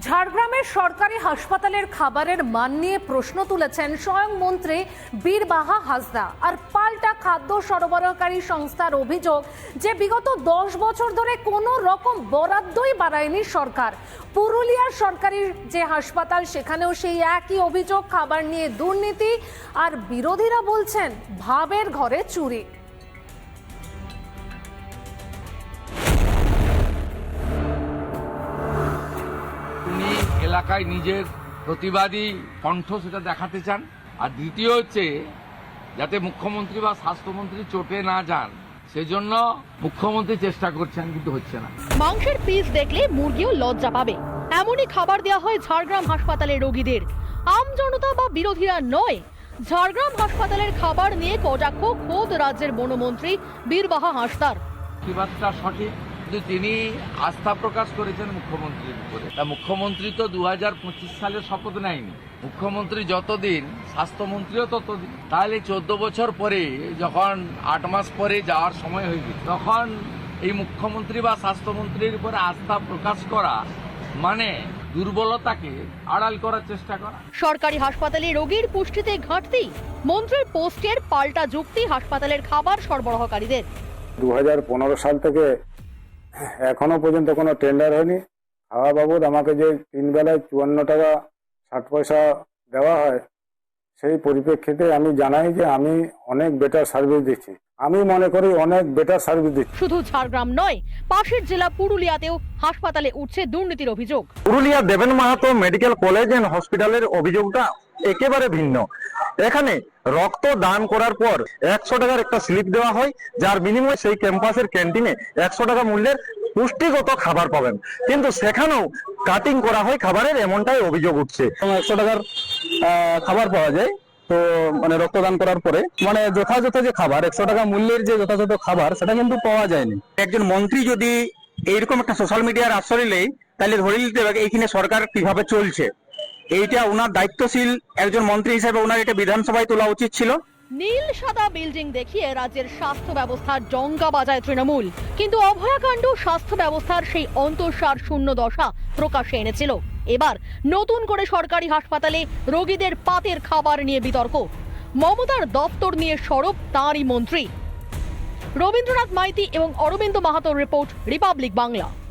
ঝাড়গ্রামের সরকারি হাসপাতালের খাবারের মান নিয়ে প্রশ্ন তুলেছেন স্বয়ং মন্ত্রী বীরবাহা হাসদা আর পাল্টা খাদ্য সরবরাহকারী সংস্থার অভিযোগ যে বিগত দশ বছর ধরে কোনো রকম বরাদ্দই বাড়ায়নি সরকার। পুরুলিয়ার সরকারি যে হাসপাতাল, সেখানেও সেই একই অভিযোগ, খাবার নিয়ে দুর্নীতি। আর বিরোধীরা বলছেন, ভাবের ঘরে চুরি। এলাকায় নিজের প্রতিবাদী কণ্ঠ সেটা দেখাতে চান। আর দ্বিতীয় হচ্ছে যাতে মুখ্যমন্ত্রী বা স্বাস্থ্যমন্ত্রী চোটে না যান সেজন্য মুখ্যমন্ত্রী চেষ্টা করছেন কিন্তু হচ্ছে না। মাংসের পিস দেখলে মুরগিও লজ্জা পাবে। এমনই খাবার দেওয়া হয় ঝাড়গ্রাম হাসপাতালের রোগীদের। আম জনতা বা বিরোধীরা নয়। ঝাড়গ্রাম হাসপাতালের খাবার নিয়ে কটাক্ষ খোদ রাজ্যের বনমন্ত্রী বীরবাহা হাসদার। প্রতিবাদটা সঠিক? কিন্তু তিনি আস্থা প্রকাশ করেছেন মুখ্যমন্ত্রীর উপরে। তা মুখ্যমন্ত্রী তো দু সালে শপথ নেয়নি। মুখ্যমন্ত্রী যতদিন স্বাস্থ্যমন্ত্রীও ততদিন। তাহলে চোদ্দ বছর পরে যখন আট মাস পরে যাওয়ার সময় হয়ে গেছে তখন এই মুখ্যমন্ত্রী বা স্বাস্থ্যমন্ত্রীর উপরে আস্থা প্রকাশ করা মানে দুর্বলতাকে আড়াল করার চেষ্টা করা। সরকারি হাসপাতালে রোগীর পুষ্টিতে ঘাটতি। মন্ত্রীর পোস্টের পাল্টা যুক্তি হাসপাতালের খাবার সরবরাহকারীদের। দু হাজার পনেরো সাল থেকে এখনও পর্যন্ত কোনো টেন্ডার হয়নি। খাওয়া বাবদ আমাকে যে তিন বেলায় চুয়ান্ন টাকা ষাট পয়সা দেওয়া হয় সেই পরিপ্রেক্ষিতে আমি জানাই যে আমি অনেক বেটার সার্ভিস দিচ্ছি। আমি মনে করি অনেক বেটার সার্ভিস দিচ্ছি। শুধু ঝাড়গ্রাম নয় পাশের জেলা পুরুলিয়াতেও হাসপাতালে উঠছে দুর্নীতির অভিযোগ। পুরুলিয়া দেবেন মাহাতো মেডিকেল কলেজ এন্ড হসপিটালের অভিযোগটা একেবারে ভিন্ন। এখানে রক্ত দান করার পর একশো টাকার একটা স্লিপ দেওয়া হয়, যার বিনিময়ে সেই ক্যাম্পাসের ক্যান্টিনে একশো টাকা মূল্যের পুষ্টিগত খাবার পাবেন। কিন্তু সেখানেও কাটিং করা হয় খাবারের, এমনটাই অভিযোগ উঠছে। একশো টাকার খাবার পাওয়া যায়। তো মানে রক্তদান করার পরে মানে যথাযথ যে খাবার, একশো টাকা মূল্যের যে যথাযথ খাবার, সেটা কিন্তু পাওয়া যায়নি। একজন মন্ত্রী যদি এইরকম একটা সোশ্যাল মিডিয়ার আশ্রয় নেই তাহলে ধরে নিতে হবে এইখানে সরকার কীভাবে চলছে। এইটা ওনার দায়িত্বশীল একজন মন্ত্রী হিসেবে ওনার এটা বিধানসভায় তোলা উচিত ছিল। নীল সাদা বিল্ডিং দেখিয়ে রাজ্যের স্বাস্থ্য ব্যবস্থার জঙ্গা বাজায় তৃণমূল। কিন্তু অভয়াকাণ্ড স্বাস্থ্য ব্যবস্থার সেই অন্তঃসার শূন্য দশা প্রকাশ্যে এনেছিল। এবার নতুন করে সরকারি হাসপাতালে রোগীদের পাতের খাবার নিয়ে বিতর্ক। মমতার দপ্তর নিয়ে সরব তাঁরই মন্ত্রী। রবীন্দ্রনাথ মাইতি এবং অরবিন্দ মাহাতোর রিপোর্ট, রিপাবলিক বাংলা।